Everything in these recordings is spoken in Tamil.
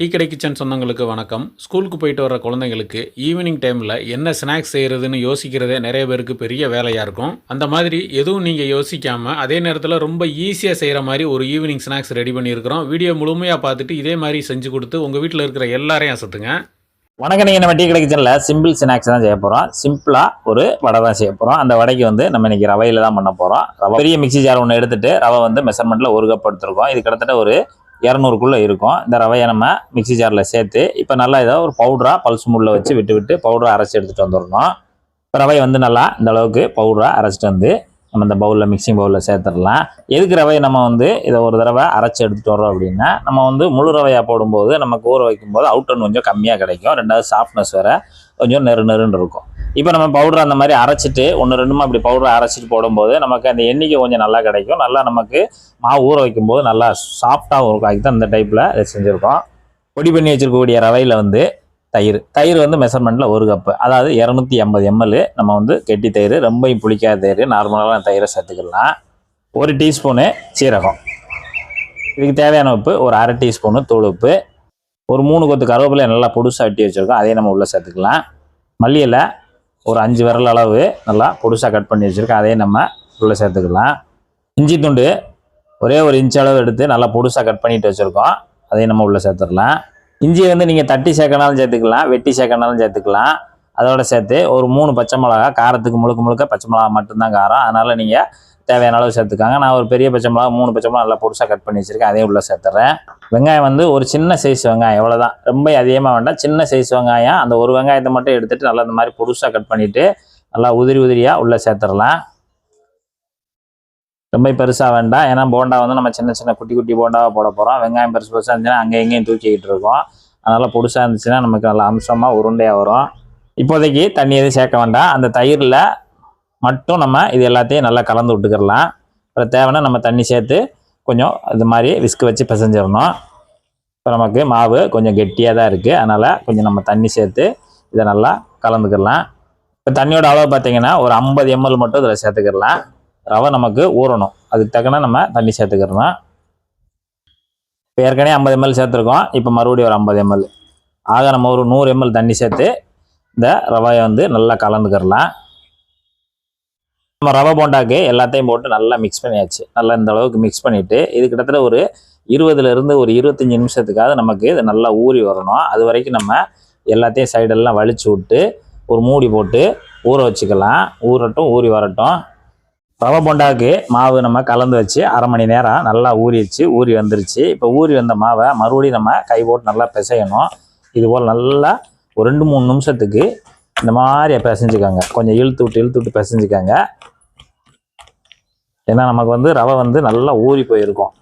டீ கடை கிச்சன் சொந்தங்களுக்கு வணக்கம். ஸ்கூலுக்கு போயிட்டு வர குழந்தைங்களுக்கு ஈவினிங் டைமில் என்ன ஸ்நாக்ஸ் செய்கிறதுன்னு யோசிக்கிறதே நிறைய பேருக்கு பெரிய வேலையாக இருக்கும். அந்த மாதிரி எதுவும் நீங்கள் யோசிக்காமல் அதே நேரத்தில் ரொம்ப ஈஸியாக செய்கிற மாதிரி ஒரு ஈவினிங் ஸ்நாக்ஸ் ரெடி பண்ணியிருக்கிறோம். வீடியோ முழுமையாக பார்த்துட்டு இதே மாதிரி செஞ்சு கொடுத்து உங்கள் வீட்டில் இருக்கிற எல்லாரையும் அசத்துங்க. வணக்கம் நீங்கள் நம்ம டீ கடை கிச்சனில் சிம்பிள் ஸ்நாக்ஸ் தான் செய்ய போகிறோம் சிம்பிளாக ஒரு வடை தான் செய்ய போகிறோம் அந்த வடைக்கு வந்து நம்ம இன்றைக்கி ரவையில் தான் பண்ண போகிறோம் ரவை பெரிய மிக்ஸி ஜார் ஒன்று எடுத்துகிட்டு ரவை வந்து மெஷர்மெண்ட்டில் ஒரு கப் எடுத்துருக்கோம். இது கிட்டத்தட்ட ஒரு இரநூறுக்குள்ளே இருக்கும். இந்த ரவையை நம்ம மிக்ஸி ஜாரில் சேர்த்து இப்போ நல்லா ஏதோ ஒரு பவுடராக பல்ஸ் முள்ளில் வச்சு விட்டு விட்டு பவுடராக அரைச்சி எடுத்துகிட்டு வந்துடணும். இப்போ ரவை வந்து நல்லா இந்த அளவுக்கு பவுடராக அரைச்சிட்டு வந்து நம்ம இந்த பவுலில் மிக்சிங் பவுலில் சேர்த்துடலாம். எதுக்கு ரவையை நம்ம வந்து இதை ஒரு தடவை அரைச்சி எடுத்துகிட்டு வரோம் அப்படின்னா நம்ம வந்து முழு ரவையாக போடும்போது நமக்கு ஊற வைக்கும்போது அவுட்டன் கொஞ்சம் கம்மியாக கிடைக்கும். ரெண்டாவது சாஃப்ட்னஸ் வேறு கொஞ்சம் நெரு நெருன்னு இருக்கும். இப்போ நம்ம பவுடர் அந்த மாதிரி அரைச்சிட்டு ஒன்று ரெண்டுமா அப்படி பவுடர் அரைச்சிட்டு போடும்போது நமக்கு அந்த எண்ணிக்கை கொஞ்சம் நல்லா கிடைக்கும். நல்லா நமக்கு மாவு ஊற வைக்கும்போது நல்லா சாஃப்டாகவும் இருக்கும். அதுக்கு தான் இந்த டைப்பில் இதை செஞ்சுருக்கோம். பொடி பண்ணி வச்சுருக்கக்கூடிய ரவையில் வந்து தயிர். தயிர் வந்து மெஷர்மெண்ட்டில் ஒரு கப்பு அதாவது இரநூத்தி ஐம்பது எம்எல் நம்ம வந்து கெட்டி தயிர் ரொம்பையும் புளிக்காத தயிர் நார்மலான தயிரை சேர்த்துக்கலாம். ஒரு டீஸ்பூனு சீரகம். இதுக்கு தேவையான உப்பு ஒரு அரை டீஸ்பூனு தூள் உப்பு. ஒரு மூணு கொத்து கருவேப்பிலை நல்லா பொடுசாக வெட்டி வச்சுருக்கோம். அதையும் நம்ம உள்ளே சேர்த்துக்கலாம். மல்லியில் ஒரு அஞ்சு விரல் அளவு நல்லா பொடுசாக கட் பண்ணி வச்சுருக்கோம் அதையும் நம்ம உள்ளே சேர்த்துக்கலாம். இஞ்சி துண்டு ஒரே ஒரு இன்ச் அளவு எடுத்து நல்லா பொடுசாக கட் பண்ணிட்டு வச்சுருக்கோம். அதையும் நம்ம உள்ளே சேர்த்துடலாம். இஞ்சி வந்து நீங்கள் தட்டி சேர்க்கனாலும் சேர்த்துக்கலாம் வெட்டி சேர்க்கனாலும் சேர்த்துக்கலாம். அதோட சேர்த்து ஒரு மூணு பச்சை மிளகா காரத்துக்கு முழுக்க முழுக்க பச்சை மிளகா மட்டும்தான் காரம். அதனால் நீங்கள் தேவையான அளவு சேர்த்துக்காங்க. நான் ஒரு பெரிய பச்சை மிளகா மூணு பச்சை மிளகா நல்லா பொருசாக கட் பண்ணி வச்சுருக்கேன். அதையும் உள்ளே சேர்த்துறேன். வெங்காயம் வந்து ஒரு சின்ன சைஸ் வெங்காயம் எவ்வளோதான் ரொம்ப அதிகமாக வேண்டாம். சின்ன சைஸ் வெங்காயம். அந்த ஒரு வெங்காயத்தை மட்டும் எடுத்துட்டு நல்லா இந்த மாதிரி பொருசாக கட் பண்ணிவிட்டு நல்லா உதிரி உதிரியாக உள்ளே சேர்த்துடலாம் ரொம்ப பெருசாக வேண்டாம். ஏன்னா போண்டா வந்து நம்ம சின்ன சின்ன குட்டி குட்டி போண்டாவாக போட போகிறோம் வெங்காயம் பெருசு பெருசாக இருந்துச்சுன்னா அங்கே எங்கேயும் தூக்கிக்கிட்டு இருக்கோம். அதனால் பொடுசாக இருந்துச்சுன்னா நமக்கு நல்லா அம்சமாக உருண்டையாக வரும். இப்போதைக்கு தண்ணி எதுவும் சேர்க்க வேண்டாம். அந்த தயிரில் மட்டும் நம்ம இது எல்லாத்தையும் நல்லா கலந்து விட்டுக்கிடலாம் அப்புறம் தேவைன்னா நம்ம தண்ணி சேர்த்து கொஞ்சம் இது மாதிரி விஸ்க் வச்சு பிசைஞ்சிடணும். இப்போ நமக்கு மாவு கொஞ்சம் கெட்டியாக தான் இருக்குது அதனால் கொஞ்சம் நம்ம தண்ணி சேர்த்து இதை நல்லா கலந்துக்கிடலாம் இப்போ தண்ணியோட அளவு பார்த்தீங்கன்னா ஒரு ஐம்பது எம்எல் மட்டும் இதில் சேர்த்துக்கிடலாம் ரவை நமக்கு ஊறணும். அதுக்கு தக்கன நம்ம தண்ணி சேர்த்துக்கிறணும். இப்போ ஏற்கனவே ஐம்பது எம்எல் சேர்த்துருக்கோம். இப்போ மறுபடியும் ஒரு ஐம்பது எம்எல் ஆக நம்ம ஒரு நூறு எம்எல் தண்ணி சேர்த்து இந்த ரவையை வந்து நல்லா கலந்துக்கிடலாம் நம்ம ரவை போண்டாக்கு எல்லாத்தையும் போட்டு நல்லா மிக்ஸ் பண்ணியாச்சு. நல்லா இந்த அளவுக்கு மிக்ஸ் பண்ணிவிட்டு இது கிட்டத்தட்ட ஒரு இருபதுலேருந்து ஒரு இருபத்தஞ்சி நிமிஷத்துக்காவது நமக்கு இது நல்லா ஊறி வரணும். அது வரைக்கும் நம்ம எல்லாத்தையும் சைடெல்லாம் வலிச்சு விட்டு ஒரு மூடி போட்டு ஊற வச்சுக்கலாம். ஊறட்டும் ஊறி வரட்டும். ரவை போண்டாவுக்கு மாவு நம்ம கலந்து வச்சு அரை மணி நேரம் நல்லா ஊறிடுச்சு ஊறி வந்துருச்சு. இப்போ ஊறி வந்த மாவை மறுபடியும் நம்ம கை போட்டு நல்லா பிசையணும். இது போல் நல்லா ஒரு ரெண்டு மூணு நிமிஷத்துக்கு இந்த மாதிரி பிசைஞ்சுக்கோங்க. கொஞ்சம் இழுத்து விட்டு இழுத்து விட்டு பிசைஞ்சுக்கோங்க. ஏன்னா நமக்கு வந்து ரவை வந்து நல்லா ஊறி போயிருக்கும்.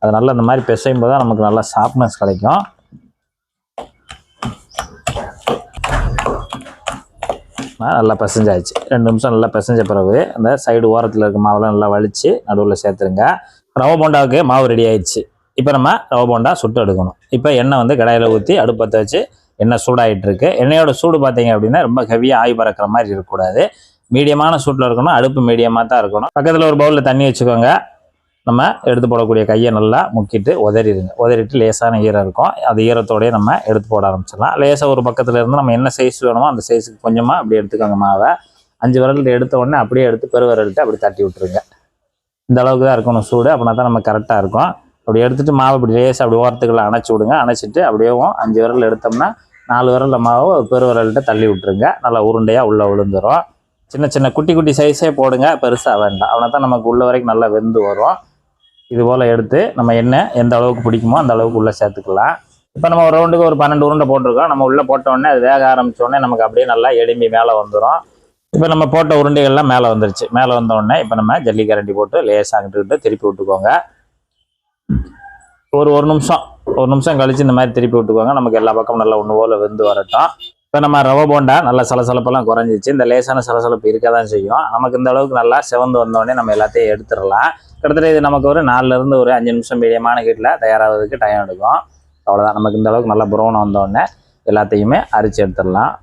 அது நல்லா இந்த மாதிரி பிசையும் போது தான் நமக்கு நல்லா சாஃப்ட்னஸ் கிடைக்கும். நல்லா பிசைஞ்சாச்சு. ரெண்டு நிமிஷம் நல்லா பிசைஞ்ச பிறகு அந்த சைடு ஓரத்தில் இருக்க மாவெல்லாம் நல்லா வலிச்சு நடுவில் சேர்த்துருங்க. ரவை போண்டாவுக்கு மாவு ரெடி ஆயிடுச்சு. இப்போ நம்ம ரவை போண்டா சுட்டு எடுக்கணும். இப்போ எண்ணெய் வந்து கடையில் ஊற்றி அடுப்பத்தை வச்சு எண்ணெய் சூடாகிட்டு இருக்கு. எண்ணெயோட சூடு பார்த்தீங்க அப்படின்னா ரொம்ப ஹெவியாக ஆய் பறக்கிற மாதிரி இருக்கக்கூடாது. மீடியமான சூட்டில் இருக்கணும் அடுப்பு மீடியமாக தான் இருக்கணும். பக்கத்தில் ஒரு பவுலில் தண்ணி வச்சுக்கோங்க. நம்ம எடுத்து போடக்கூடிய கையை நல்லா முக்கிட்டு உதறிடுங்க. உதறிட்டு லேசான ஈரம் இருக்கும். அது ஈரத்தோடய நம்ம எடுத்து போட ஆரம்பிச்சிடலாம். லேசாக ஒரு பக்கத்தில் இருந்து நம்ம என்ன சைஸ் வேணுமோ அந்த சைஸுக்கு கொஞ்சமாக அப்படி எடுத்துக்கோங்க மாவை. அஞ்சு விரல் எடுத்த உடனே அப்படியே எடுத்து பெருவிரல்ட்டு அப்படி தட்டி விட்டுருங்க. இந்த அளவுக்கு தான் இருக்கணும் சூடு. அப்படின்னா தான் நம்ம கரெக்டாக இருக்கும். அப்படி எடுத்துட்டு மாவு இப்படி லேசாக அப்படி ஓரத்துக்குள்ள அணைச்சி விடுங்க. அணைச்சிட்டு அப்படியேவும் அஞ்சு விரல் எடுத்தோம்னா நாலு விரலில் மாவை பெரு விரல்கிட்ட தள்ளி விட்டுருங்க. நல்லா உருண்டையாக உள்ளே விழுந்துரும். சின்ன சின்ன குட்டி குட்டி சைஸே போடுங்க. பெருசாக வேண்டாம். அவனை தான் நமக்கு உள்ள வரைக்கும் நல்லா வெந்து வரும். இது போல் எடுத்து நம்ம எண்ணெய் எந்த அளவுக்கு பிடிக்குமோ அந்த அளவுக்கு உள்ளே சேர்த்துக்கலாம். இப்போ நம்ம ஒரு ரவுண்டுக்கு ஒரு பன்னெண்டு உருண்டை போட்டிருக்கோம். நம்ம உள்ளே போட்டோடனே அது வேக ஆரம்பித்தோடனே நமக்கு அப்படியே நல்லா எலும்பி மேலே வந்துடும் இப்போ நம்ம போட்ட உருண்டைகள்லாம் மேலே வந்துருச்சு. மேலே வந்தோடனே இப்போ நம்ம ஜல்லி கரண்டி போட்டு லேசாக திருப்பி விட்டுக்கோங்க. ஒரு ஒரு நிமிஷம். ஒரு நிமிஷம் கழித்து இந்த மாதிரி திருப்பி விட்டுக்கோங்க. நமக்கு எல்லா பக்கமும் நல்லா ஒன்று போல் வெந்து வரட்டும். இப்போ நம்ம ரவை போண்டா நல்லா சலசலப்பெல்லாம் குறைஞ்சிச்சு. இந்த லேசான சலசலப்பு இருக்க தான் செய்யும். நமக்கு இந்த அளவுக்கு நல்லா செவந்து வந்தோடனே நம்ம எல்லாத்தையும் எடுத்துடலாம். கிட்டத்தட்ட இது நமக்கு ஒரு நாலுலேருந்து ஒரு அஞ்சு நிமிஷம் மீடியமான ஹீட்டில் தயாராகிறதுக்கு டைம் எடுக்கும். அவ்வளோதான் நமக்கு இந்த அளவுக்கு நல்லா ப்ரௌன் வந்தோடனே எல்லாத்தையுமே அரிச்சு எடுத்துடலாம்.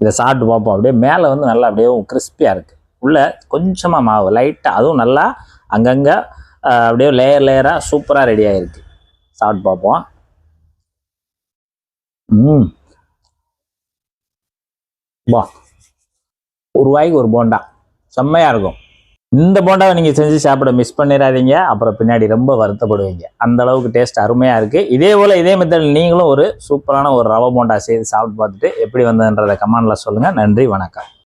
இதை சாப்பிட்டு பார்ப்போம். அப்படியே மேலே வந்து நல்லா அப்படியே கிறிஸ்பியாக இருக்குது உள்ளே கொஞ்சமாக மாவு லைட்டாக அதுவும் நல்லா அங்கங்கே அப்படியே லேயர் லேயராக சூப்பராக ரெடி ஆகிருக்கு சாப்பிட்டு பார்ப்போம். ம் வா ஒரு ரூபாய்க்கு ஒரு போண்டா செம்மையாக இருக்கும் இந்த போண்டாவை நீங்கள் செஞ்சு சாப்பிட மிஸ் பண்ணிடாதீங்க அப்புறம் பின்னாடி ரொம்ப வருத்தப்படுவீங்க அந்த அளவுக்கு டேஸ்ட் அருமையாக இருக்குது இதே போல் இதே மெத்தட் நீங்களும் ஒரு சூப்பரான ஒரு ரவை போண்டா செய்து சாப்பிட்டு பார்த்துட்டு எப்படி வந்ததுன்றதை கமெண்டில் சொல்லுங்கள் நன்றி வணக்கம்